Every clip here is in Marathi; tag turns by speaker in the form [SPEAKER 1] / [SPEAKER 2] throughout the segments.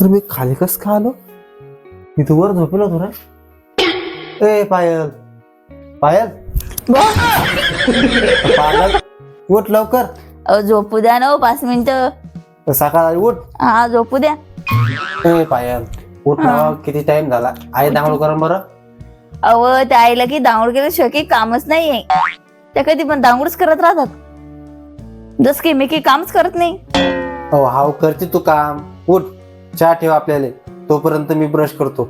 [SPEAKER 1] तर मी खाली कस का आलो? मी तू वर झोपेल होतो ना. ए पायल. पायल? पायल? उठ लवकर.
[SPEAKER 2] अहो, झोपू द्या ना हो पाच मिनिटं.
[SPEAKER 1] सकाळ आली उठ.
[SPEAKER 2] हा झोपू द्या.
[SPEAKER 1] ए पायल उठ ना किती टाइम झाला? आई दांगड कर बरं.
[SPEAKER 2] अव त्या आईला की दांगड केल्याशिवाय काही कामच नाहीये. त्या कधी पण दांगडच करत राहतात. जस की मी काही कामच करत नाही.
[SPEAKER 1] हो हाव करते तू काम. उठ. चहा ठेव आपल्याला. तोपर्यंत मी ब्रश करतो.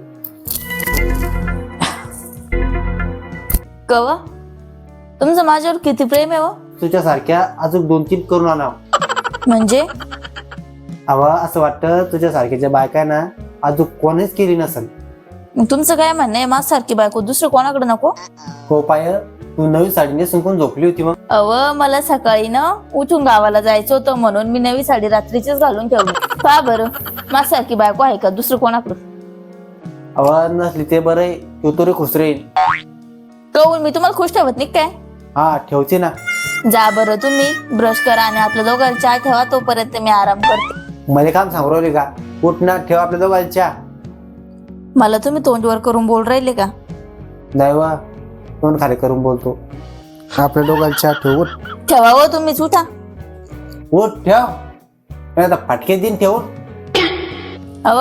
[SPEAKER 2] कव? तुमचं माझ्यावर किती प्रेम आहे हो?
[SPEAKER 1] तुझ्यासारख्या अजून दोन तीन करून आणा
[SPEAKER 2] म्हणजे?
[SPEAKER 1] अवा असं वाटतं तुझ्यासारख्याच्या बायका ना अजून कोणीच केली नसेल.
[SPEAKER 2] तुमचं काय म्हणणं आहे? माझ्यासारखी बायको दुसरं कोणाकडे नको?
[SPEAKER 1] हो पाय तू नवी साडी नेसून कोण झोपली होती मग?
[SPEAKER 2] अव मला सकाळी ना उठून गावाला जायचं होतं म्हणून मी नवी साडी रात्रीचीच घालून ठेवली. का बरं? माझ्यासारखी बायको आहे का? दुसरं कोणाकडं?
[SPEAKER 1] आवाज नसली ते बरं आहे. तू तरी खुश राहील.
[SPEAKER 2] कहून मी तुम्हाला खुश ठेवत नाही काय?
[SPEAKER 1] हा ठेवते ना.
[SPEAKER 2] जा बरं तुम्ही. ब्रश करा आणि आपल्या दोघांना चहा ठेवा तोपर्यंत मी आराम करते.
[SPEAKER 1] मला काम सांगू राहिली का? उठ ना ठेव आपल्या दोघांच्या चहा.
[SPEAKER 2] मला तुम्ही तोंडवर करून बोल राहिले का?
[SPEAKER 1] नाही वा. तोंड खाली करून बोलतो? आपल्या दोघांच्या चहा ठेव उठ.
[SPEAKER 2] ठेवा हो तुम्हीच उठा.
[SPEAKER 1] उठ ठेव. नाही आता फाटके दिन ठेवून
[SPEAKER 2] अव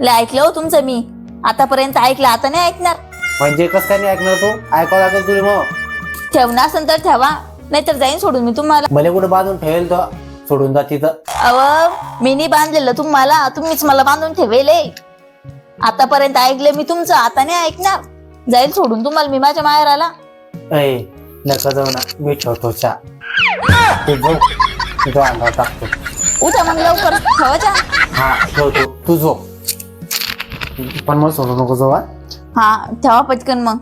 [SPEAKER 2] लय ऐकलं हो तुमचं मी. आतापर्यंत ऐकलं आता नाही ऐकणार.
[SPEAKER 1] म्हणजे कस काय नाही ऐकणार तू? ऐकावं लागेल तुला मग.
[SPEAKER 2] ठेवणार असेल तर ठेवा नाहीतर जाईन सोडून मी तुम्हाला.
[SPEAKER 1] भले कुठे बांधून ठेवेल तो सोडून जा तिथं.
[SPEAKER 2] अव मी नाही बांधलेलं तुम्हाला तुम्हीच मला बांधून ठेवेले. आतापर्यंत ऐकले मी तुमचं आता नाही ऐकणार. जाईल सोडून तुम्हाला मी माझ्या माहेराला
[SPEAKER 1] ऐ नका जाऊ ना मी ठेवतो चहा. तू तो अंगावर टाकतो.
[SPEAKER 2] उठा मग लवकर. ठेवा चहा.
[SPEAKER 1] हा ठेवतो. तू पण मला सोडू नको जाऊ हा?
[SPEAKER 2] हा ठेवा पटकन मग.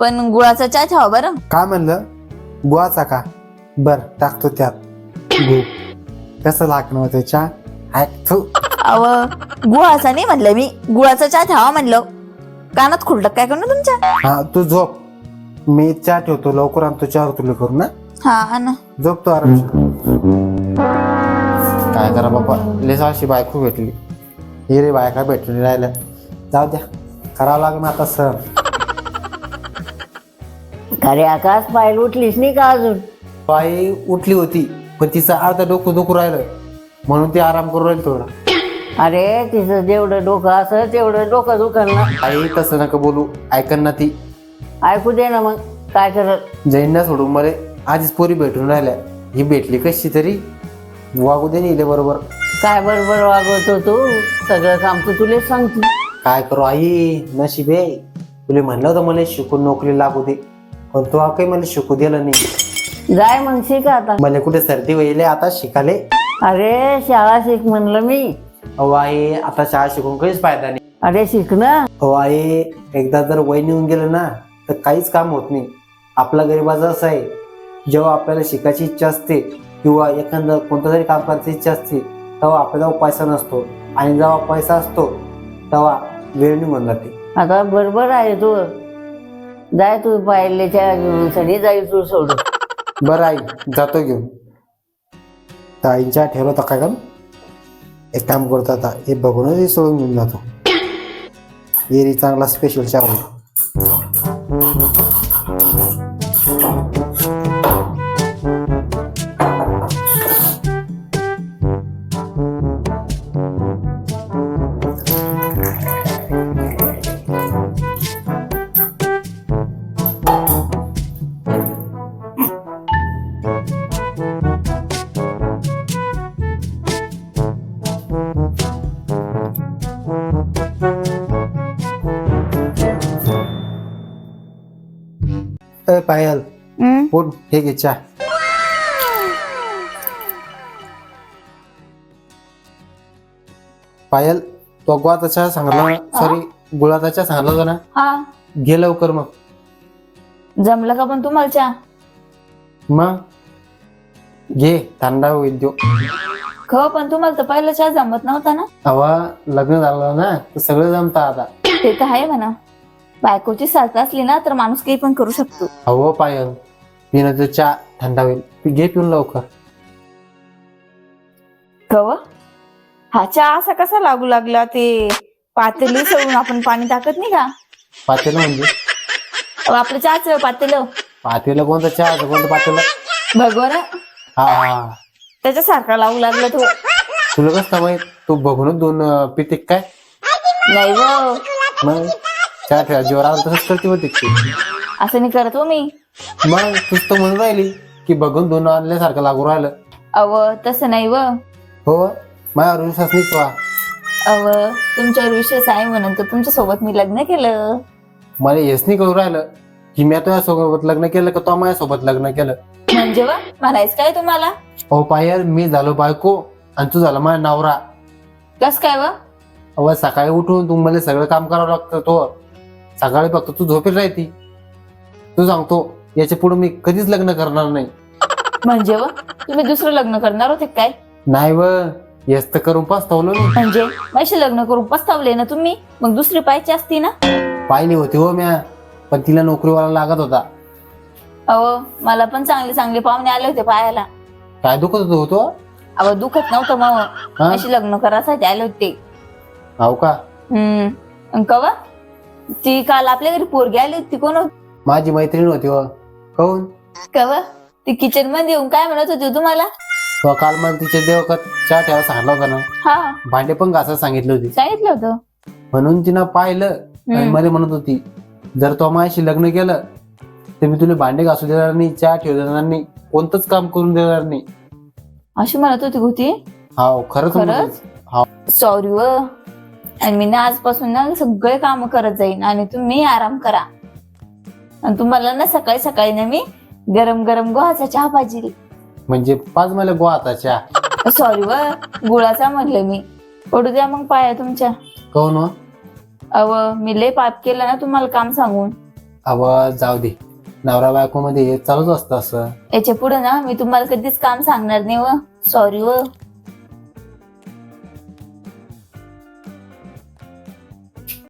[SPEAKER 2] पण गुळाचा चहा ठेवा बरं.
[SPEAKER 1] काय म्हणलं? गुळाचा का? बर टाकतो त्यात. कसं लागणं होतं चहा? हाय, थू.
[SPEAKER 2] अव गुळाचा नाही म्हणलं मी. गुळाचा चहा ठेवा म्हणलं. कानात खुलटक काय करू तुमच्या?
[SPEAKER 1] हा तू झोप. मी चहा ठेवतो लवकर आणतो चहा तुला करू ना
[SPEAKER 2] हा ना.
[SPEAKER 1] झोपतो आराम काय करा बाबा लेस अशी बायको भेटली. हे रे बायका भेटून राहिल्या. जाऊ द्या करावं लागणार आता सर
[SPEAKER 3] अरे आकाश पायल उठलीस नाही का अजून?
[SPEAKER 1] बाई उठली होती पण तिचं अर्ध डोकं दुखू राहिलं. म्हणून ती आराम करू राहील थोडा.
[SPEAKER 3] अरे तिचं जेवढं डोकं असं तेवढं डोकं दुखल ना.
[SPEAKER 1] आई तसं नका बोलू. ऐकन ना ती.
[SPEAKER 3] ऐकू दे ना मग. काय करत?
[SPEAKER 1] जैनना सोडून मला आधीच पोरी भेटून राहिल्या. ही भेटली कशी तरी? वागू दे नेले बरोबर.
[SPEAKER 3] काय बरोबर वागवतो तू? सगळं काम तू तुलेच सांगते.
[SPEAKER 1] काय करू आई? नशीब आहे. तुला म्हणलं होतं मला शिकून नोकरी लागू दे. पण तू हा काही मला शिकू दिलं नाही.
[SPEAKER 3] जाय मग शिक आता?
[SPEAKER 1] मला कुठे सर्दी वहिले आता शिकाले?
[SPEAKER 3] अरे शाळा शिक म्हणलं मी.
[SPEAKER 1] अहो आई आता शाळा शिकून काहीच फायदा नाही.
[SPEAKER 3] अरे शिक ना
[SPEAKER 1] अहो आई एकदा जर वय निघून गेलं ना तर काहीच काम होत नाही. आपला गरिबाचा असं आहे जेव्हा आपल्याला शिकायची इच्छा असते किंवा एखादं कोणतं तरी काम करायची इच्छा असते तेव्हा आपल्याला पैसा नसतो. आणि जेव्हा पैसा असतो तेव्हा वेळ निघून जाते.
[SPEAKER 3] आता बरोबर आहे तू. जाय तू पायलेच्या घेऊन सनी जाई तू सोडून.
[SPEAKER 1] बरं आई जातो घेऊन. तर आईच्या ठेवलं होतं काय काम एक काम करतो आता हे बघूनच सोडून घेऊन जातो. एरी चांगला स्पेशल चावला पायल.
[SPEAKER 2] हम्म.
[SPEAKER 1] हे घे चहा. पायल तो गुळाचा चहा सांगितला सॉरी गुळाचा चहा सांगितला होता ना?
[SPEAKER 2] हा.
[SPEAKER 1] घे लवकर मग.
[SPEAKER 2] जमलं का पण तुम्हाला चहा?
[SPEAKER 1] मग? घे थंडा होईल तो.
[SPEAKER 2] ख पण तुम्हाला तर पहिलं चहा जमत नव्हता ना?
[SPEAKER 1] हवा लग्न झालं ना तर सगळं जमतं आता.
[SPEAKER 2] ते तर आहे म्हणा. बायकोची साथ असली ना तर माणूस काही पण करू शकतो.
[SPEAKER 1] हवं पायल पिणं तर चहा थंडा होईल घे पिऊन लवकर.
[SPEAKER 2] कव हा चहा असा कसा लागू लागला ते? पातेली सोडून आपण पाणी टाकत नाही का?
[SPEAKER 1] पातेलं म्हणजे?
[SPEAKER 2] अहो, आपलं चहाच पातेलं.
[SPEAKER 1] पातेलं कोणतं चहा? कोणतं पातेलं?
[SPEAKER 2] भगवान.
[SPEAKER 1] हा हा.
[SPEAKER 2] त्याच्यासारखा लागू लागला तो.
[SPEAKER 1] तुला कसं माहीत? तू बघूनच दोन अं, पिते काय?
[SPEAKER 2] नाही व.
[SPEAKER 1] मग? चहा ठेवा जीवर आला तसंच करते होती ती
[SPEAKER 2] असं नाही करत हो मी.
[SPEAKER 1] मग तूच तर म्हणून राहिली की बघून दोन आणल्यासारखं लागू राहिलं.
[SPEAKER 2] अव तसं नाही व.
[SPEAKER 1] हो माझ्यावर विश्वास नाही तुला
[SPEAKER 2] अव तुमच्यावर विश्वास आहे म्हणून तर तुमच्यासोबत मी लग्न केलं.
[SPEAKER 1] मला हेच नाही करू राहिलं की मी तुझ्या सोबत लग्न केलं का तो माझ्यासोबत लग्न केलं.
[SPEAKER 2] म्हणजे व म्हणायचं काय तुम्हाला?
[SPEAKER 1] अहो पायर मी झालो बायको आणि तू झाला माझा नवरा.
[SPEAKER 2] कस काय व?
[SPEAKER 1] अव सकाळी उठून तू मला सगळं काम करावं लागतं तो. सकाळी फक्त तू झोपेल राहती. तू सांगतो याच्यापुढे मी कधीच लग्न करणार नाही.
[SPEAKER 2] म्हणजे व? तुम्ही दुसरं लग्न करणार होते काय?
[SPEAKER 1] नाही व हेच तर करून पस्तावलो मी.
[SPEAKER 2] म्हणजे? माझी लग्न करून पस्तावले ना तुम्ही? मग दुसरी पाहिजे असती ना?
[SPEAKER 1] पाहिली होती हो म्या पण तिला नोकरीवाला लागत होता.
[SPEAKER 2] अहो मला पण चांगले चांगले पाहुणे आले होते पाहायला.
[SPEAKER 1] काय दुखत होतो हो तो?
[SPEAKER 2] अहो दुखत नव्हतं मग.
[SPEAKER 1] हा?
[SPEAKER 2] अशी लग्न करायसाठी आले होते.
[SPEAKER 1] हो का?
[SPEAKER 2] हम्म. कवा? ती काल आपल्या घरी पोरगी आली होती कोण होती?
[SPEAKER 1] माझी मैत्रीण होती हो.
[SPEAKER 2] कवा? ती किचनमध्ये येऊन काय म्हणत होती तुम्हाला?
[SPEAKER 1] तो काल मला तिच्या देवकात चहा ठेवा सांगितला होता ना.
[SPEAKER 2] हा.
[SPEAKER 1] भांडे पण घासायला सांगितली होती.
[SPEAKER 2] सांगितलं होतं?
[SPEAKER 1] म्हणून तिनं पाहिलं आणि
[SPEAKER 2] हम्म.
[SPEAKER 1] मध्ये म्हणत होती जर तो माझ्याशी लग्न केलं तर मी तुला भांडे घासू देणार नाही चहा ठेवू देणार नाही कोणतंच काम करून देणार नाही.
[SPEAKER 2] अशी म्हणत होती होती
[SPEAKER 1] हा खरंच म्हणत
[SPEAKER 2] खरंच?
[SPEAKER 1] होती.
[SPEAKER 2] सॉरी व. आणि मी ना आजपासून ना सगळे काम करत जाईन आणि तुम्ही आराम करा. आणि तुम्हाला ना सकाळी सकाळी ना मी गरम गरम गुहाचा चहा पाहिजे
[SPEAKER 1] म्हणजे पाच मला गो आता चहा.
[SPEAKER 2] सॉरी व गुळाचा म्हणलं मी. पडू द्या मग पाया तुमच्या.
[SPEAKER 1] काऊन हो?
[SPEAKER 2] अव मी लय पाप केलं ना तुम्हाला काम सांगून.
[SPEAKER 1] आवाज जाऊ दे. नवरा बायको मध्ये चालूच असतं असं.
[SPEAKER 2] याच्यापुढे ना मी तुम्हाला कधीच काम सांगणार नाही व. सॉरी व.